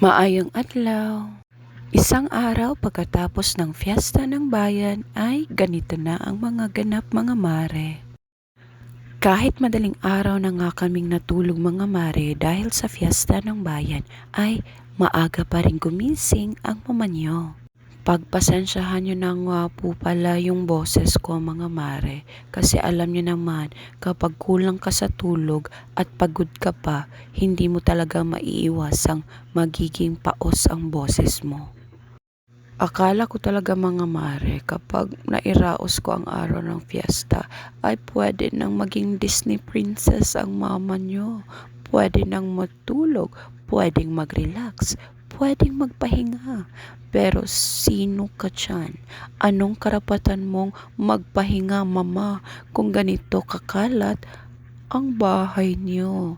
Maayong adlaw. Isang araw pagkatapos ng fiesta ng bayan ay ganito na ang mga ganap mga mare. Kahit madaling araw na nga kaming natulog mga mare dahil sa fiesta ng bayan ay maaga pa rin gumising ang mamanyo. Pagpasensyahan nyo na nga po pala yung boses ko mga mare kasi alam nyo naman kapag kulang ka sa tulog at pagod ka pa hindi mo talaga maiiwasang magiging paos ang boses mo. Akala ko talaga mga mare kapag nairaos ko ang araw ng fiesta ay pwede nang maging Disney princess ang mama nyo. Pwede nang matulog, pwedeng mag-relax, pwedeng magpahinga. Pero sino ka dyan? Anong karapatan mong magpahinga mama kung ganito kakalat ang bahay niyo?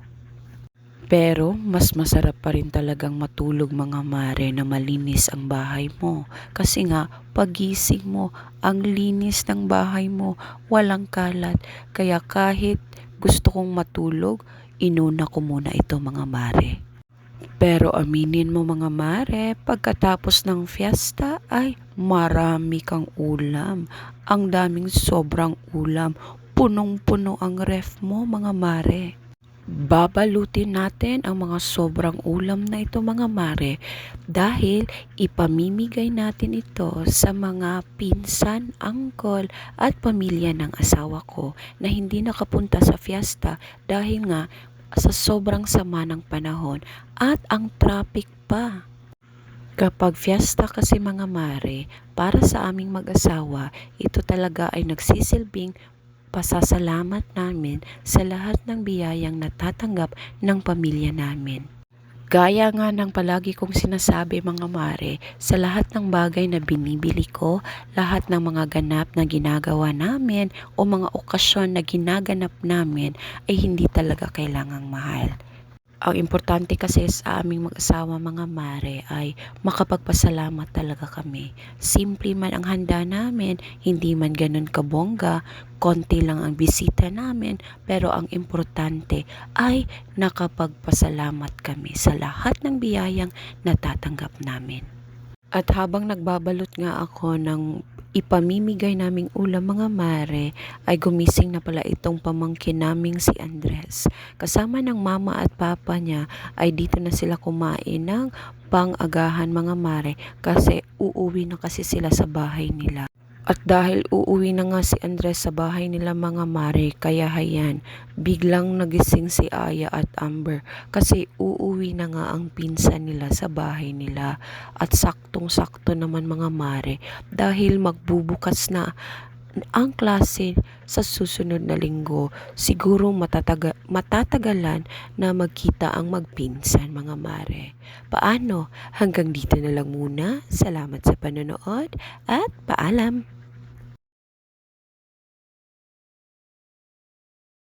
Pero mas masarap pa rin talagang matulog mga mare na malinis ang bahay mo. Kasi nga, pagising mo, ang linis ng bahay mo, walang kalat. Kaya kahit gusto kong matulog, inuna ko muna ito mga mare. Pero aminin mo mga mare, pagkatapos ng fiesta ay marami kang ulam. Ang daming sobrang ulam. Punong-puno ang ref mo mga mare. Babalutin natin ang mga sobrang ulam na ito mga mare dahil ipamimigay natin ito sa mga pinsan, angkol at pamilya ng asawa ko na hindi nakapunta sa fiesta dahil nga sa sobrang sama ng panahon at ang traffic pa. Kapag fiesta kasi mga mare, para sa aming mag-asawa, ito talaga ay nagsisilbing pasasalamat namin sa lahat ng biyayang natatanggap ng pamilya namin. Gaya nga ng palagi kong sinasabi mga mare, sa lahat ng bagay na binibili ko, lahat ng mga ganap na ginagawa namin o mga okasyon na ginaganap namin ay hindi talaga kailangang mahal. Ang importante kasi sa aming mag-asawa mga mare ay makapagpasalamat talaga kami. Simple man ang handa namin, hindi man ganun kabongga, konti lang ang bisita namin, pero ang importante ay nakapagpasalamat kami sa lahat ng biyayang natatanggap namin. At habang nagbabalot nga ako ng ipamimigay naming ulam mga mare, ay gumising na pala itong pamangkin naming si Andres. Kasama ng mama at papa niya ay dito na sila kumain ng pang-agahan mga mare kasi uuwi na kasi sila sa bahay nila. At dahil uuwi na nga si Andres sa bahay nila mga mare, kaya hayan, biglang nagising si Aya at Amber kasi uuwi na nga ang pinsan nila sa bahay nila. At saktong-sakto naman mga mare dahil magbubukas na ang klase sa susunod na linggo, siguro matataga, matatagalan na magkita ang magpinsan mga mare. Paano? Hanggang dito na lang muna. Salamat sa panonood at paalam!